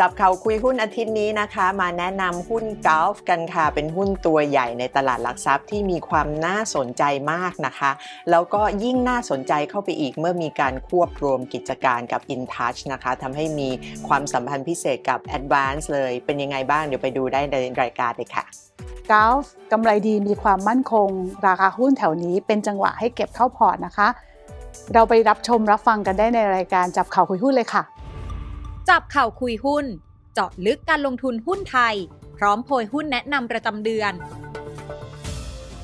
จับเขาคุยหุ้นอาทิตย์นี้นะคะ มาแนะนำหุ้นกอล์ฟกันค่ะ เป็นหุ้นตัวใหญ่ในตลาดหลักทรัพย์ที่มีความน่าสนใจมากนะคะ แล้วก็ยิ่งน่าสนใจเข้าไปอีกเมื่อมีการควบรวมกิจการกับ InTouch นะคะทำให้มีความสัมพันธ์พิเศษกับ Advance เลย เป็นยังไงบ้าง เดี๋ยวไปดูได้ในรายการเลยค่ะกาฟกำไรดีมีความมั่นคง ราคาหุ้นแถวนี้เป็นจังหวะให้เก็บเข้าพอร์ตนะคะ เราไปรับชมรับฟังกันได้ในรายการจับข่าวคุยหุ้นเลยค่ะ จับข่าวคุยหุ้น เจาะลึกการลงทุนหุ้นไทย พร้อมโพยหุ้นแนะนำประจำเดือน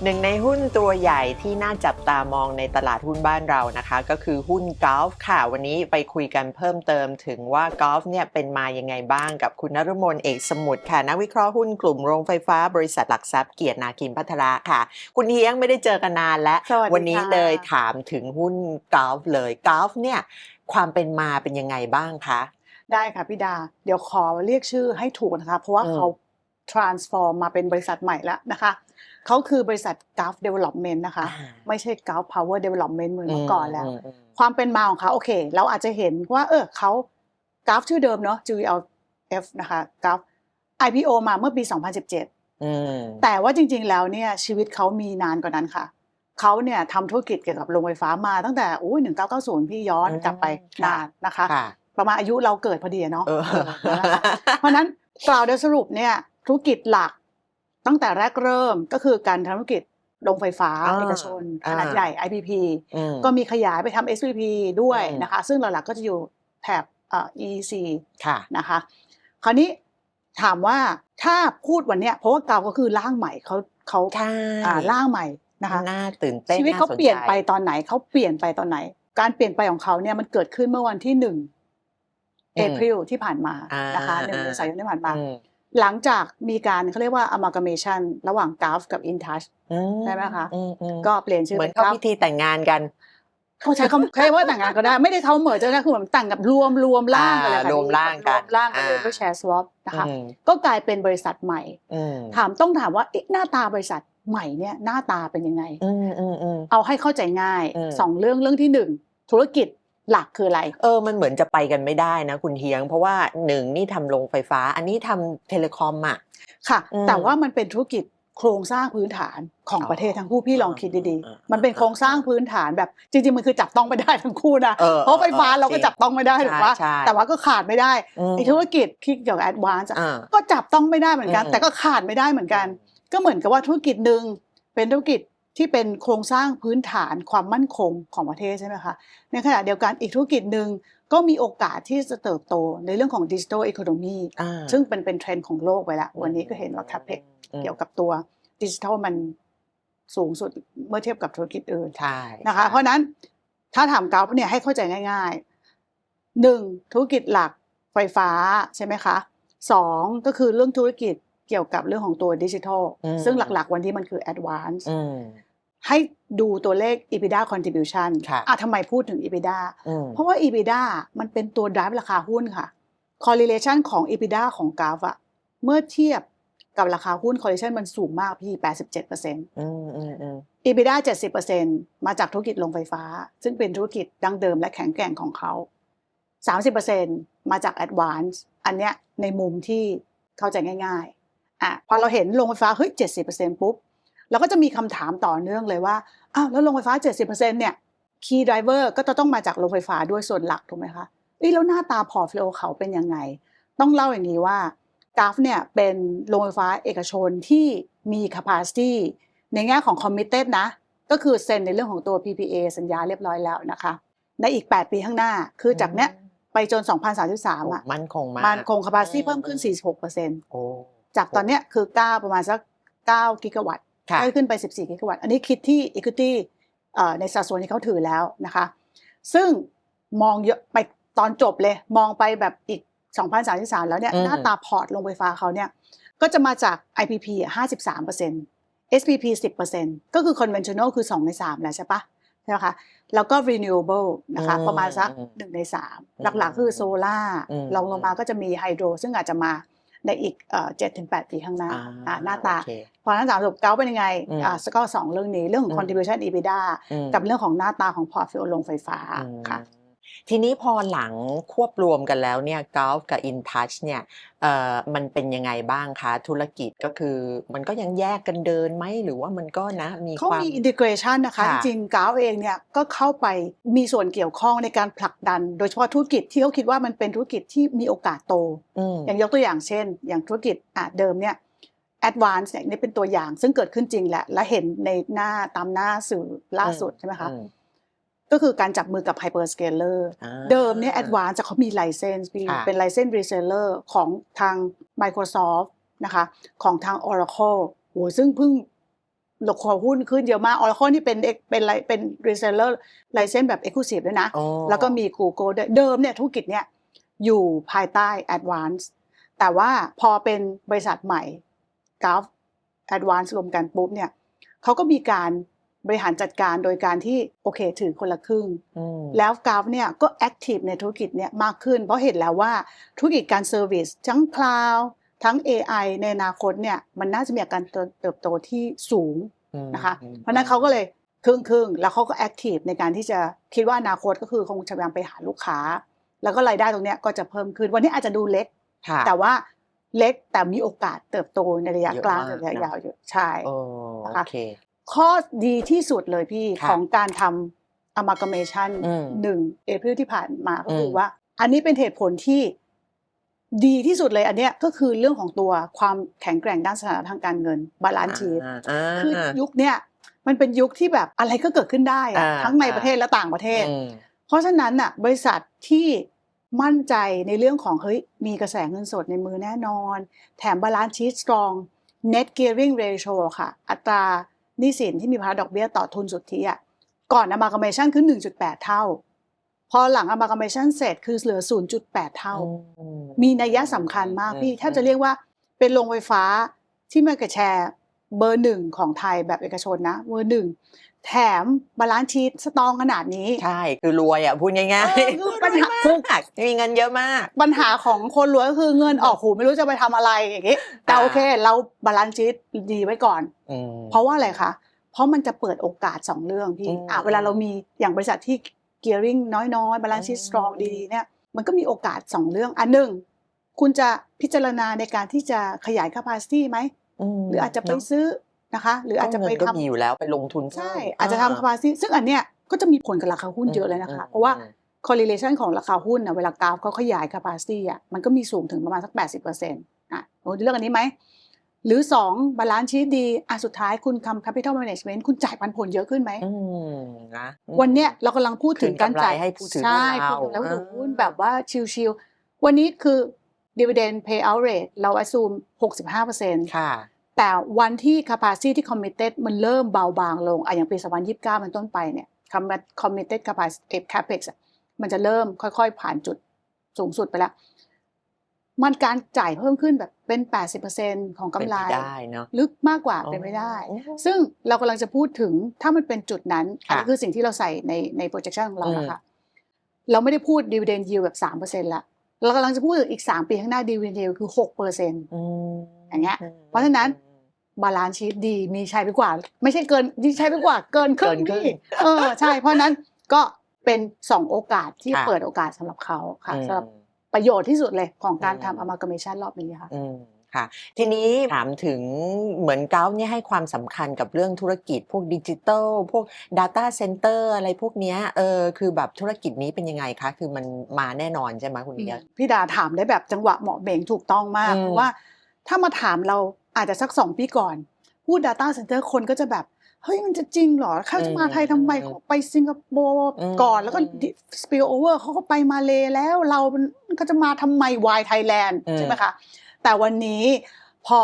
หนึ่งในหุ้นตัวใหญ่ที่น่าจับตามองในตลาดหุ้นบ้านเรานะคะ ก็คือหุ้นกอล์ฟค่ะ วันนี้ไปคุยกันเพิ่มเติมถึงว่ากอล์ฟเนี่ยเป็นมายังไงบ้างกับคุณนฤมลเอกสมุทรค่ะ นักวิเคราะห์หุ้นกลุ่มโรงไฟฟ้าบริษัทหลักทรัพย์เกียรตินาคินพัทระค่ะ คุณเฮียงไม่ได้เจอกันนานแล้วสวัสดีค่ะ วันนี้เลยถามถึงหุ้นกอล์ฟเลยกอล์ฟเนี่ยความเป็นมาเป็นยังไงบ้างคะ ได้ค่ะพี่ดา เดี๋ยวขอเรียกชื่อให้ถูกนะคะ เพราะว่าอืมเขา transform มาเป็นบริษัทใหม่แล้วนะคะ เขาคือบริษัท Gulf Development นะคะ ไม่ใช่ Gulf Power Development เหมือนเมื่อก่อนแล้วมมความเป็นมาของเขาโอเค เราอาจจะเห็นว่า เออเขากราฟชื่อเดิมเนาะ GLF นะคะกราฟ IPO มาเมื่อปี 2017อืมแต่ว่าจริงๆแล้วเนี่ยชีวิตเขามีนานกว่านั้นค่ะ เขาเนี่ยทำธุรกิจเกี่ยวกับโรงไฟฟ้ามาตั้งแต่อุ้ย1990 พี่ย้อนกลับไปนานนะคะค่ะ ประมาณอายุเราเกิดพอดีอะเนาะเออเออนะคะเพราะฉะนั้นกล่าวโดยสรุปเนี่ยธุรกิจหลักตั้งแต่แรกเริ่มก็คือการทำธุรกิจโรงไฟฟ้าอ่าเอกชนขนาดอ่าใหญ่ IPP อืมก็มีขยายไปทำ SPP ด้วยอืมนะคะ ซึ่งหลักๆก็จะอยู่แถบเอ่อ EEC ค่ะนะคะ คราวนี้ถามว่าถ้าพูดวันเนี้ยเพราะว่าเกาก็คือร่างใหม่เขาเขาใช่อ่าร่างใหม่นะคะน่าตื่นเต้นชีวิตเขาสใจเปลี่ยนไปตอนไหนเขาเปลี่ยนไปตอนไหน การเปลี่ยนไปของเขาเนี่ยมันเกิดขึ้นเมื่อวันที่หนึ่ง เอพริลที่ผ่านมาอ่านะคะหนึ่งอ่าเมษายนที่ผ่านมาอืมหลังจากมีการเขาเรียกว่า amalgamation ระหว่าง Gulf กับ InTouch อืใช่ไหมคะอือืมก็เปลี่ยนชื่อเหมือเป็นนเข้า Gulf พิธีแต่งงานกันเขาใช้คำใช้ว่าแต่งงานก็ได้ไม่ได้เขาเหมือนจะได้คือเหมือนแต่งกับรวมรวมร่างกันเลยค่ะอ่ารวมร่างกันรวมร่างกันเลยอ่าด้วยแชร์สวอปนะคะอืมก็กลายเป็นบริษัทใหม่อืมถามต้องถามว่าเอ๊ะหน้าตาบริษัทใหม่เนี่ยหน้าตาเป็นยังไงอืมอืมอืมเอาให้เข้าใจง่ายอืมสองเรื่องเรื่องที่หนึ่งธุรกิจ หลักคืออะไร เออ มันเหมือนจะไปกันไม่ได้นะคุณเฮียง เพราะว่าหนึ่งนี่ทำโรงไฟฟ้า อันนี้ทำเทเลคอมอะ ค่ะอืมแต่ว่ามันเป็นธุรกิจโครงสร้างพื้นฐานของอ๋อประเทศทั้งคู่พี่ลองคิดดีอ่าๆมันเป็นโครงสร้างพื้นฐานแบบจริง ๆ มันคือจับต้องไม่ได้ทั้งคู่นะเออเพราะไฟฟ้าเราก็จริงจับต้องไม่ได้ถูกปะใช่ใช่แต่ว่าก็ขาดไม่ได้อืมไอ้ธุรกิจที่เกี่ยวกับแอดวานซ์อ่าก็จับต้องไม่ได้เหมือนกันอืมแต่ก็ขาดไม่ได้เหมือนกัน ก็เหมือนกับว่าธุรกิจหนึ่งเป็นธุรกิจ ที่เป็นโครงสร้างพื้นฐานความมั่นคงของประเทศใช่ไหมคะในขณะเดียวกันอีกธุรกิจหนึ่งก็มีโอกาสที่จะเติบโตในเรื่องของดิจิทัลอีโคโนมีอ่าซึ่งเป็นเป็นเทรนด์ของโลกไปแล้ววันนี้ก็เห็นว่าแคปเปกอืมเกี่ยวกับตัวดิจิทัลมันสูงสุดเมื่อเทียบกับธุรกิจอื่นใช่นะคะ เพราะฉะนั้นถ้าถามกราฟเนี่ยให้เข้าใจง่ายๆหนึ่งธุรกิจหลักไฟฟ้าใช่ไหมคะสองก็คือเรื่องธุรกิจเกี่ยวกับเรื่องของตัวดิจิทัลอืมซึ่งหลักๆ วันนี้มันคือ advance อืม ให้ดูตัวเลข EBITDA contribution ค่ะอะทำไมพูดถึง EBITDA อืมเพราะว่า EBITDA มันเป็นตัว drive ราคาหุ้นค่ะ correlation ของ EBITDA ของกราฟอะเมื่อเทียบกับราคาหุ้น correlation มันสูงมากพี่ 87%อืมอืมอืม EBITDA 70%มาจากธุรกิจโรงไฟฟ้า ซึ่งเป็นธุรกิจดั้งเดิมและแข็งแกร่งของเขา 30%มาจาก Advance อันเนี้ยในมุมที่เข้าใจง่ายๆอะพอเราเห็นโรงไฟฟ้าเฮ้ย70%ปุ๊บ เราก็จะมีคำถามต่อเนื่องเลยว่าอ้าวแล้วโรงไฟฟ้า 70%เนี่ย Key Driver ก็จะต้องมาจากโรงไฟฟ้าด้วยส่วนหลักถูกไหมคะเอ้ยแล้วหน้าตาพอร์ตโฟลิโอเขาเป็นยังไง ต้องเล่าอย่างนี้ว่ากราฟเนี่ยเป็นโรงไฟฟ้าเอกชนที่มี capacity ในแง่ของ committed นะ ก็คือเซ็นในเรื่องของตัว PPA สัญญาเรียบร้อยแล้วนะคะ ในอีก 8 ปีข้างหน้า คือจากเนี้ยไปจน 2033อะมั่นคงมากมันคง capacity อืมเพิ่มขึ้น 46%โอ้จากตอนเนี้ยคือ 9 ประมาณสัก 9 กิกะวัตต์ค่ะ ก็ขึ้นไป 14 กิกะวัตต์ อันนี้คิดที่ equity เอ่อในสัดส่วนที่เขาถือแล้วนะคะ ซึ่งมองเยอะไปตอนจบเลย มองไปแบบอีก 2033 แล้วเนี่ยอืมหน้าตาพอร์ตโรงไฟฟ้าเขาเนี่ย ก็จะมาจาก IPP อะ53% SPP 10%ก็คือ conventional คือ 2 ใน 3 แล้วใช่ปะใช่ไหมคะแล้วก็ renewable นะคะอืมประมาณสักอืม1ใน 3 หลักๆ คือโซล่าอืมรองลงมาก็จะมีไฮโดรซึ่งอาจจะมา ในอีกเจ็ดถึงแปดปีข้างหน้าอ่าหน้าตาโอเคพอหน้าตาสรุปเก้าเป็นยังไงอืมอ่าก็สองเรื่องนี้เรื่องของอืม contribution EBITDA อืมกับเรื่องของหน้าตาของ portfolio โรงไฟฟ้าอืมค่ะ ทีนี้พอหลังควบรวมกันแล้วเนี่ย Gulf กับ InTouch เนี่ยเอ่อมันเป็นยังไงบ้างคะธุรกิจก็คือมันก็ยังแยกกันเดินไหมหรือว่ามันก็นะมีเขาความมีอินทิเกรชันนะคะค่ะจริงๆกาวเองเนี่ยก็เข้าไปมีส่วนเกี่ยวข้องในการผลักดัน โดยเฉพาะธุรกิจที่เขาคิดว่ามันเป็นธุรกิจที่มีโอกาสโตอืมอย่างยกตัวอย่างเช่น อย่างธุรกิจอะเดิมเนี่ย Advance เนี่ยนี่เป็นตัวอย่างซึ่งเกิดขึ้นจริงแหละและเห็นในหน้าตามหน้าสื่อล่าสุดใช่ไหมคะอืม ก็คือการจับมือกับ Hyperscaler อ่าเดิมเนี่ย Advance จะเขามี license มีค่ะเป็น license reseller ของทาง Microsoft นะคะของทาง Oracle โหซึ่งเพิ่งลงคอหุ้นขึ้นเยอะมาก Oracle นี่เป็นเป็นเป็นเป็น reseller license แบบ exclusive ด้วยนะอ๋อแล้วก็มี Google ด้วยเดิมเนี่ยธุรกิจเนี่ยอยู่ภายใต้ Advance แต่ว่าพอเป็นบริษัทใหม่ Gulf Advance รวมกันปุ๊บเนี่ยเขาก็มีการ บริหารจัดการโดยการที่โอเคถือคนละครึ่งอืมแล้วกราฟเนี่ยก็แอคทีฟในธุรกิจเนี่ยมากขึ้น เพราะเห็นแล้วว่าธุรกิจการเซอร์วิสทั้งคลาวด์ทั้ง AI ในอนาคตเนี่ยมันน่าจะมีการเติบโตที่สูงอืมนะคะอืมเพราะฉะนั้นเขาก็เลยครึ่งครึ่งๆแล้วเขาก็แอคทีฟในการที่จะคิดว่าอนาคตก็คือคงจะพยายามไปหาลูกค้า แล้วก็รายได้ตรงเนี้ยก็จะเพิ่มขึ้นวันนี้อาจจะดูเล็กค่ะแต่ว่าเล็กแต่มีโอกาสเติบโตในระยะเยอะกลางมากระยะนะยาวอยู่ใช่โอ้นะโอคะเค ข้อดีที่สุดเลยพี่ค่ะของการทำ amalgamation อืมหนึ่งเอพริลที่ผ่านมาก็คืออม ว่า อันนี้เป็นเหตุผลที่ดีที่สุดเลยอันเนี้ยก็คือเรื่องของตัวความแข็งแกร่งด้านสถานะทางการเงินบาลานซ์ชีตอ่าอ่าคือยุคเนี้ยมันเป็นยุคที่แบบอะไรก็เกิดขึ้นได้อะอ่าทั้งในอ่า ประเทศและต่างประเทศ อืมเพราะฉะนั้นน่ะบริษัทที่มั่นใจในเรื่องของเฮ้ยมีกระแสเงินสดในมือแน่นอน แถมบาลานซ์ชีตสตรอง net gearing ratio ค่ะ อัตราห นี้สินที่มีภาระดอกเบี้ยต่อทุนสุทธิอะก่อน amalgamation คือ 1.8 เท่า พอหลัง amalgamation เสร็จคือเหลือ 0.8 เท่าอืมีนัยยะสำคัญมากพี่อืแทบจะเรียกว่าเป็นโรงไฟฟ้าที่มากับแชร์ เบอร์หนึ่งของไทยแบบเอกชนนะเบอร์หนึ่งแถมบาลานซ์ชีตสตรองขนาดนี้ ใช่ คือรวยอะ พูดง่ายเออคือปัญหารวยมากมีเงินเยอะมาก ปัญหาของคนรวยก็คือเงินออกหูไม่รู้จะไปทำอะไรอย่างงี้แต่อ่าโอเค เราบาลานซ์ชีตดีไว้ก่อนอืมเพราะว่าอะไรคะ เพราะมันจะเปิดโอกาสสองเรื่องพี่อืมอะเวลาเรามีอย่างบริษัทที่ gearing น้อยๆ balance sheet อืม strong ดีๆเนี่ยมันก็มีโอกาสสองเรื่องอันหนึ่งคุณจะพิจารณาในการที่จะขยาย capacity ไหมม หรืออาจจะไปเนซื้อนะคะ หรืออาจจะไปเงินก็ทำมีอยู่แล้วไปลงทุนใช่เพิ่มอาจจะทำ capacity ซึ่งอันเนี้ยก็จะมีผลกับราคาหุ้นเยอะเลยนะคะ เพราะว่า correlation ของราคาหุ้นนะเวลากราฟเขาขยาย capacity อะมันก็มีสูงถึงประมาณสัก 80%อะโอ้เรื่องอันนี้ไหม หรือ 2 บาลานซ์ชีตดีอะสุดท้ายคุณทำ capital management คุณจ่ายปันผลเยอะขึ้นไหมอืมนะอืมวันเนี้ยเรากำลังพูดถึงการจ่ายคืนกำไรให้ผู้ถือหุ้นใช่เราคุณแล้วถือหุ้นอ่าแบบว่าชิลๆวันนี้คือ dividend payout rate เรา assume 65%ค่ะแต่วันที่ capacity ที่ committed มันเริ่มเบาบางลงอะอย่างปี 2029เป็นต้นไปเนี่ย committed capacity capex อะมันจะเริ่มค่อยๆ ผ่านจุดสูงสุดไปแล้วมันการจ่ายเพิ่มขึ้นแบบเป็น 80%ของกำไรเป็นไปได้เนาะลึกมากกว่าเป็นไม่ได้อ๋อซึ่งเรากำลังจะพูดถึงถ้ามันเป็นจุดนั้นค่ะอันนี้คือสิ่งที่เราใส่ในใน projection ของเราอืมนะคะ เราไม่ได้พูด dividend yield แบบ 3%ละ เรากำลังจะพูดถึงอีก 3 ปีข้างหน้า dividend yield คือ6%อืมอย่างเงี้ยเพราะฉะนั้นบาลานซ์ชีตดีมีใช้ไปกว่า ไม่ใช่เกินดีใช้ไปกว่าเกินครึ่งเกินครึ่งพี่เออใช่เพราะฉะนั้นก็เป็นสองโอกาสที่ค่ะเปิดโอกาสสำหรับเขาค่ะอืมสำหรับประโยชน์ที่สุดเลยของการอืมทำ amalgamation รอบนี้ค่ะอืม ค่ะ ทีนี้ถามถึงเหมือนเก้าเนี่ยให้ความสำคัญกับเรื่องธุรกิจ พวกดิจิตอลพวก Data Center อะไรพวกเนี้ยเออคือแบบธุรกิจนี้เป็นยังไงคะ คือมันมาแน่นอนใช่ไหมคุณเดียพี่ดาถามได้แบบจังหวะเหมาะเบ่งถูกต้องมากอืมเพราะว่า ถ้ามาถามเราอาจจะสักสองปีก่อนพูด Data Center คนก็จะแบบเฮ้ยมันจะจริงเหรอเขาจะมาไทยทำไมเขาไปสิงคโปร์อืมก่อนแล้วก็ spill over เขาก็ไปมาเลแล้วเรามันก็จะมาทำไม why Thailand อืมใช่ไหมคะ แต่วันนี้พอ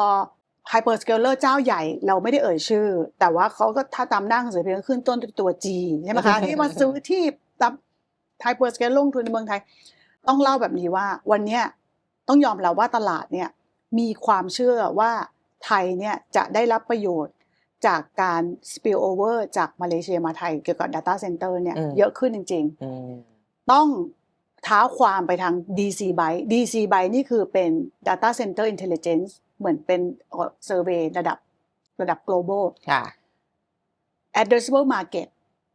hyperscaler เจ้าใหญ่เราไม่ได้เอ่ยชื่อ แต่ว่าเขาก็ถ้าตามหน้าหนังสือพิมพ์ก็ขึ้นต้นด้วยตัว G ใช่ไหมคะที่มาซื้อที่ตับ hyperscaler ลงทุนในเมืองไทย ต้องเล่าแบบนี้ว่าวันเนี้ยต้องยอมรับว่าตลาดเนี่ยมีความเชื่อว่าไทยเนี่ยจะได้รับประโยชน์จากการ spill over จากมาเลเซียมาไทยเกี่ยวกับ data center เนี่ยอืมเยอะขึ้นจริงๆอืมต้องเท้าความไปทาง DC Byte DC Byte นี่คือเป็น Data Center Intelligence เหมือนเป็นเซอร์เวยระดับระดับ global ค่ะ addressable market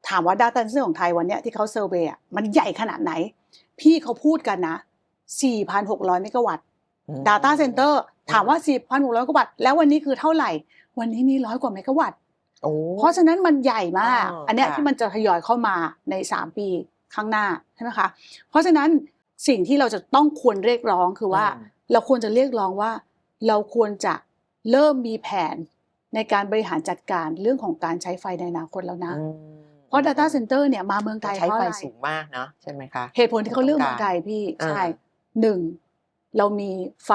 ถามว่า Data Center ของไทยวันเนี้ยที่เขาเซอร์เวย์อะมันใหญ่ขนาดไหน พี่เขาพูดกันนะ 4,600 เมกะวัตต์อืม Data Center ถามว่า 4,600 เมกะวัตต์แล้ววันนี้คือเท่าไหร่ วันนี้มีร้อยกว่าเมกะวัตต์โอ้เพราะฉะนั้นมันใหญ่มากอ๋ออัอันเนี้ยค่ะที่มันจะทยอยเข้ามาใน 3 ปี ข้างหน้าใช่ไหมคะเพราะฉะนั้นสิ่งที่เราจะต้องควรเรียกร้องคือว่าอืมเราควรจะเรียกร้องว่า เราควรจะเริ่มมีแผนในการบริหารจัดการเรื่องของการใช้ไฟในอนาคตแล้วนะอืมเพราะ Data Center เนี่ยมาเมืองไทยใช้เพราะไฟอะไรสูงมากเนาะใช่ไหมคะเหตุผลที่เขาเลือกเมืองไทยพี่อ่าใช่หนึ่งเรามีไฟ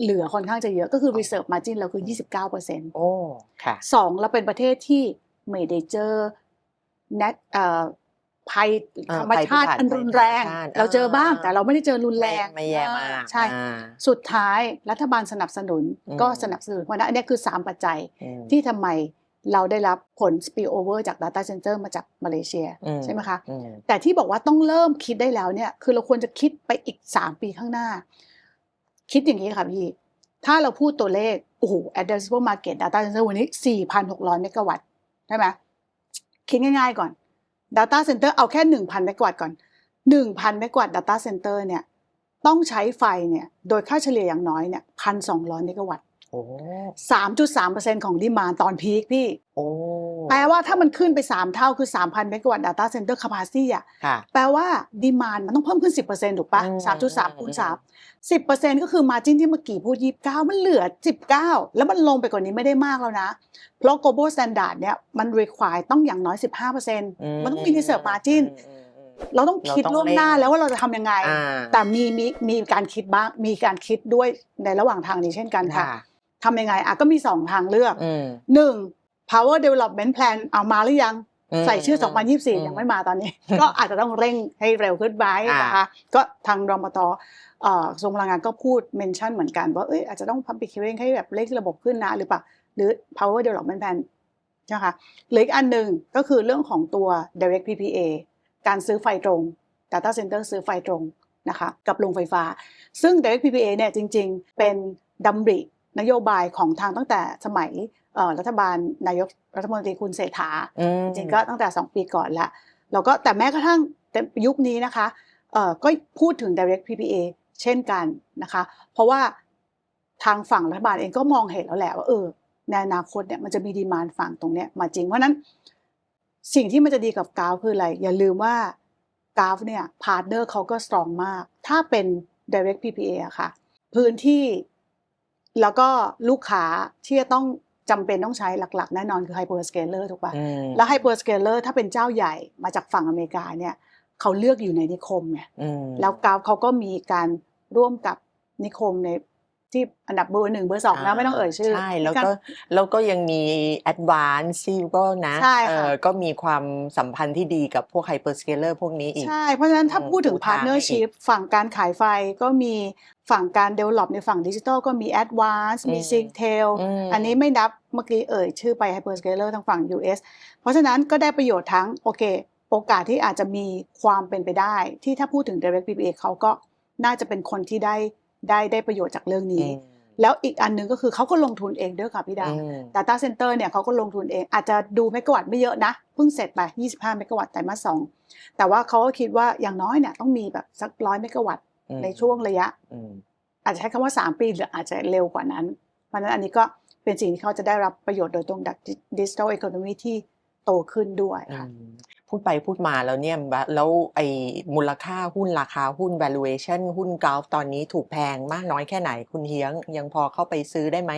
เหลือค่อนข้างจะเยอะก็คือ reserve margin เราคือ 29%โอ้ค่ะสองเราเป็นประเทศที่ไม่ได้เจอ net เอ่อ ภัยอ่าธรรมชาติภัยพิบัติอันรุนแรงภัยธรรมชาติเราเจอบ้างอ่าแต่เราไม่ได้เจอรุนแรงไม่แย่มากอ่ใช่อ่าสุดท้ายรัฐบาลสนับสนุนอืมก็สนับสนุนเพราะฉะนั้นอันเนี้ยคือ 3 ปัจจัยอืมที่ทำไมเราได้รับผล spill over จาก data center มาจากมาเลเซียอืมใช่ไหมคะอืมแต่ที่บอกว่าต้องเริ่มคิดได้แล้วเนี่ย คือเราควรจะคิดไปอีก 3 ปีข้างหน้า คิดอย่างนี้ค่ะพี่ ถ้าเราพูดตัวเลข โอ้โห addressable market data center วันนี้ 4,600 เมกะวัตต์ใช่ไหมคิดง่ายๆก่อน data center เอาแค่ 1,000 เมกะวัตต์ก่อน 1,000 เมกะวัตต์ data center เนี่ยต้องใช้ไฟเนี่ยโดยค่าเฉลี่ยอย่างน้อยเนี่ย1,200เมกะวัตต์โอ้3.3%ของดีมานตอนพีคพี่ โอ้ แปลว่าถ้ามันขึ้นไป 3 เท่าคือ 3,000เมกะวัตต์ data center capacity อะค่ะแปลว่าดีมานมันต้องเพิ่มขึ้น 10%ถูกปะอืม3.3คูณ3 10%ก็คือมาจิ้นที่เมื่อกี้พูด 29 มันเหลือ 19 แล้วมันลงไปกว่านี้ไม่ได้มากแล้วนะ เพราะ global standard เนี่ยมัน require ต้องอย่างน้อย 15%มันต้องมี reserve margin อืมอืมเราต้องคิดเราต้องล่วงหน้าเร่งแล้วว่าเราจะทำยังไงอ่าแต่มีมีมีการคิดบ้างมีการคิดด้วยในระหว่างทางนี้เช่นกันค่ะทำยังไงอะก็มี2ทางเลือกอืมหนึ่ง power development plan เอามาหรือยังมใส่ชื่อม2024 ยังไม่มาตอนนี้ ก็อาจจะต้องเร่งให้เร็วขึ้นไปอ่านนะคะก็ทางรมตเอ่อกระทรวงพลังงานก็พูดเมนชั่นเหมือนกันว่าเอ้ยอาจจะต้อง public hearing ให้แบบเร่งระบบขึ้นนะหรือเปล่าหรือ power development plan นะคะหรืออีกอันหนึ่งก็คือเรื่องของตัว direct PPA การซื้อไฟตรง data center ซื้อไฟตรงนะคะกับโรงไฟฟ้า ซึ่ง direct PPA เนี่ยจริง ๆ เป็นดำรินโยบายของทางตั้งแต่สมัยเอ่อ รัฐบาลนายกรัฐมนตรีคุณเศรษฐาอืมจริงๆก็ตั้งแต่ 2 ปีก่อนแล้วแล้วก็แต่แม้กระทั่งแต่ยุคนี้นะคะเอ่อก็พูดถึง direct PPA เช่นกันนะคะ เพราะว่าทางฝั่งรัฐบาลเองก็มองเห็นแล้วแหละว่าเออในอนาคตเนี่ยมันจะมีดีมานฝั่งตรงเนี้ยมาจริง เพราะฉะนั้นสิ่งที่มันจะดีกับกราฟคืออะไร อย่าลืมว่ากราฟเนี่ยพาร์ทเนอร์เขาก็สตรองมาก ถ้าเป็น direct PPA อะค่ะ พื้นที่แล้วก็ลูกค้าที่จะต้อง จำเป็นต้องใช้หลักๆ แน่นอนคือ hyperscaler ถูกปะอืมแล้วไฮเปอร์สเกลเลอร์ถ้าเป็นเจ้าใหญ่มาจากฝั่งอเมริกาเนี่ยเขาเลือกอยู่ในนิคมไงอืมแล้วกราฟเขาก็มีการร่วมกับนิคมใน ที่อันดับเบอร์หนึ่งเบอร์สองนะไม่ต้องเอ่ยชื่อ ใช่ แล้วารก็แล้วก็ยังมี advance ที่ก็นะใช่ค่ะเออก็มีความสัมพันธ์ที่ดีกับพวก hyperscaler พวกนี้อีก ใช่ เพราะฉะนั้นถ้าอืมพูดถึงปูทางให้อีก partnership ฝั่งการขายไฟก็มีฝั่งการ develop ในฝั่งดิจิทัลก็มี advance มีอืม Singtel มอันนี้ไม่นับเมื่อกี้เอ่ยชื่อไป hyperscaler ทางฝั่ง US เพราะฉะนั้นก็ได้ประโยชน์ทั้งโอเค โอกาสที่อาจจะมีความเป็นไปได้ ที่ถ้าพูดถึง direct PPA เขาก็น่าจะเป็นคนที่ได้ ได้ได้ประโยชน์จากเรื่องนี้อืมแล้วอีกอันหนึงก็คือเขาก็ลงทุนเองด้วยค่ะพี่ดาวอืม Data Center เนี่ยเขาก็ลงทุนเอง อาจจะดูเมกะวัตต์ไม่เยอะนะ เพิ่งเสร็จไป 25 เมกะวัตต์ไตรมาสสองแต่ว่าเขาก็คิดว่าอย่างน้อยเนี่ยต้องมีแบบสักร้อยเมกะวัตต์อืมในช่วงระยะอืมอาจจะใช้คำว่า 3 ปีหรืออาจจะเร็วกว่านั้น เพราะฉะนั้นอันนี้ก็เป็นสิ่งที่เขาจะได้รับประโยชน์โดยตรงจากดิจิทัลอีโคโนมีที่โตขึ้นด้วยค่ะอืม พูดไปพูดมาแล้วเนี่ยบะแล้วไอ้มูลค่าหุ้นราคาหุ้น valuation หุ้นกราฟตอนนี้ถูกแพงมากน้อยแค่ไหนคุณเฮียง ยังพอเข้าไปซื้อได้ไหม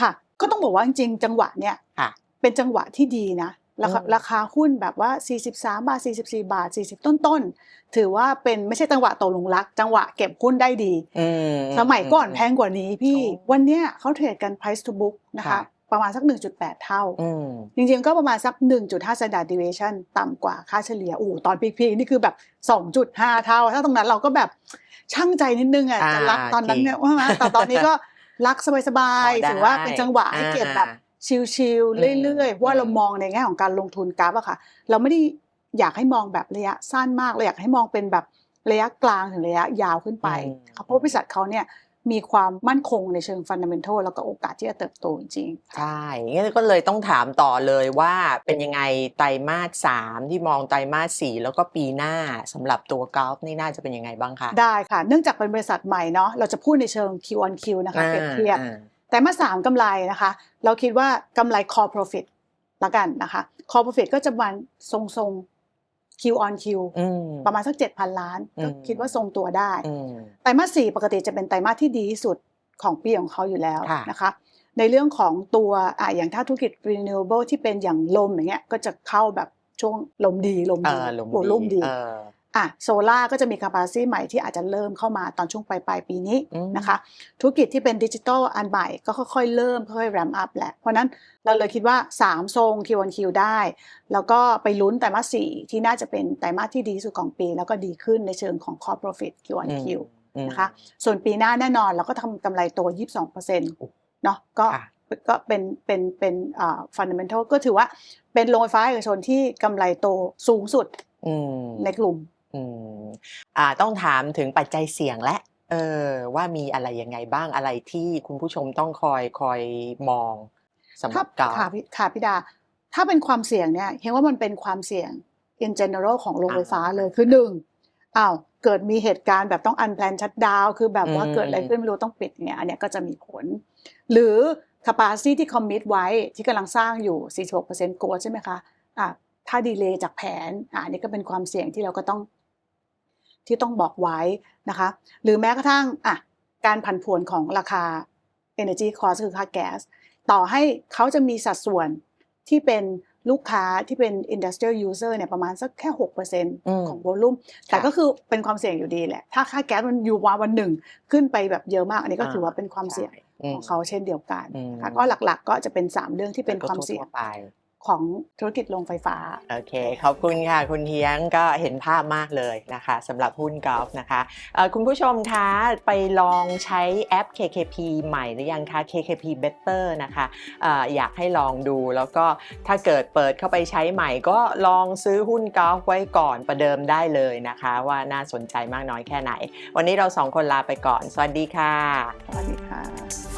ค่ะ ก็ต้องบอกว่าจริงๆจังหวะเนี่ยค่ะเป็นจังหวะที่ดีนะราคาอืมราคาหุ้นแบบว่า 43 บาท 44 บาท 40 ต้นๆ ถือว่าเป็นไม่ใช่จังหวะตกลงรัก จังหวะเก็บหุ้นได้ดีอืมสมัยก่อนแพงกว่านี้พี่โอ้วันเนี้ยเขาเทรดกัน price to book นะคะค่ะ ประมาณสัก 1.8 เท่าอืมจริงๆก็ประมาณสัก 1.5 standard deviation ต่ำกว่าค่าเฉลี่ยโอ้โหตอนพีคๆนี่คือแบบ 2.5 เท่า ถ้าตรงนั้นเราก็แบบช่างใจนิดนึงอะอ่าจะรักตอนนั้นเนี่ยจริงว่าไหมแต่ตอนนี้ก็รักสบายพอได้ๆถือว่าเป็นจังหวะให้เก็บแบบอ่าชิลๆเรื่อยๆเพราะว่าเรามองในแง่ของการลงทุนกราฟอะค่ะ เราไม่ได้อยากให้มองแบบระยะสั้นมากเราอยากให้มองเป็นแบบระยะกลางถึงระยะยาวขึ้นไปอืมเพราะบริษัทเขาเนี่ย มีความมั่นคงในเชิงฟันดัมเ n นทัลแล้วก็โอกาสที่จะเติบโตจริงๆใช่งั้นก็เลยต้องถามต่อเลยว่าเป็นยังไงไตรมาสสามที่มองไตรมาสสี่แล้วก็ปีหน้าสำหรับตัวกอล์ฟนี่น่าจะเป็นยังไงบ้างคะได้ค่ะ เนื่องจากเป็นบริษัทใหม่เนาะเราจะพูดในเชิง Q on Q นะคะเปรียบเทียบอ่าแต่มาสามกำไรนะคะ เราคิดว่ากำไร core profit ละกันนะคะ core profit ก็จะประมาณทรงๆ Q on Q อืมประมาณสัก 7,000 ล้าน ก็อืมคิดว่าทรงตัวได้อืมไตรมาสสี่ปกติจะเป็นไตรมาสที่ดีที่สุดของปีของเขาอยู่แล้วค่ะนะคะในเรื่องของตัวอะอย่างถ้าธุรกิจ renewable ที่เป็นอย่างลมอย่างเงี้ยก็จะเข้าแบบช่วงลมดีลมเอดีอลมโอ้ลมดีเอออะโซล่าก็จะมี capacity ใหม่ที่อาจจะเริ่มเข้ามาตอนช่วงปลายปลายๆปีนี้อืมนะคะธุรกิจที่เป็นดิจิทัลอันใหม่ก็ค่อยๆ เริ่มค่อยๆ ramp up แหละ เพราะฉะนั้นเราเลยคิดว่า 3 ทรง Q1Q ได้ แล้วก็ไปลุ้นไตรมาส4ที่น่าจะเป็นไตรมาสที่ดีที่สุดของปี แล้วก็ดีขึ้นในเชิงของ core profit Q1Q อืมนะคะส่วนปีหน้าแน่นอนเราก็ทำกำไรโต 22%เนาะก็ค่ะก็เป็นเป็นเป็นอ่า fundamental ก็ถือว่าเป็นโรงไฟฟ้าเอกชนที่กำไรโตสูงสุดอืมในกลุ่ม อืมอ่าต้องถามถึงปัจจัยเสี่ยงและเออว่ามีอะไรยังไงบ้างอะไรที่คุณผู้ชมต้องคอยคอยมองสำหถ้ารับกาค่ะพี่ค่ะพี่ดา ถ้าเป็นความเสี่ยงเนี่ยเห็นว่ามันเป็นความเสี่ยง in general ของโรงไฟฟ้าเลยคือหนึ่งอ้าวเกิดมีเหตุการณ์แบบต้อง unplanned shutdown คือแบบว่าเกิดอะไรขึ้นไม่รู้ต้องปิดเนี่ยอันเนี้ยก็จะมีผล หรือ capacity ที่ commit ไว้ที่กำลังสร้างอยู่ 46% growth ใช่ไหมคะอะถ้าดีเลย์จากแผนอะอันนี้ก็เป็นความเสี่ยงที่เราก็ต้อง ที่ต้องบอกไว้นะคะ หรือแม้กระทั่งอะการผันผวนของราคา energy cost คือค่าแก๊สต่อให้เขาจะมีสัดส่วนที่เป็นลูกค้าที่เป็น industrial user เนี่ยประมาณสักแค่ 6%ของ volume แต่ก็คือเป็นความเสี่ยงอยู่ดีแหละ ถ้าค่าแก๊สมันอยู่วันวันหนึ่งขึ้นไปแบบเยอะมาก อันนี้ก็ถือว่าเป็นความเสี่ยงใช่ของเขาเช่นเดียวกันอืมค่ะก็หลักๆก็จะเป็น 3 เรื่องที่เป็นความเสี่ยงทั่ๆไป ของธุรกิจโรงไฟฟ้า โอเค ขอบคุณค่ะ คุณเฮียงก็เห็นภาพมากเลยนะคะสำหรับหุ้นกอล์ฟนะคะเอ่อคุณผู้ชมคะไปลองใช้แอป KKP ใหม่หรือยังคะ KKP Better นะคะเอออยากให้ลองดูแล้วก็ถ้าเกิดเปิดเข้าไปใช้ใหม่ ก็ลองซื้อหุ้นกอล์ฟไว้ก่อนประเดิมได้เลยนะคะ ว่าน่าสนใจมากน้อยแค่ไหน วันนี้เราสองคนลาไปก่อน สวัสดีค่ะ สวัสดีค่ะ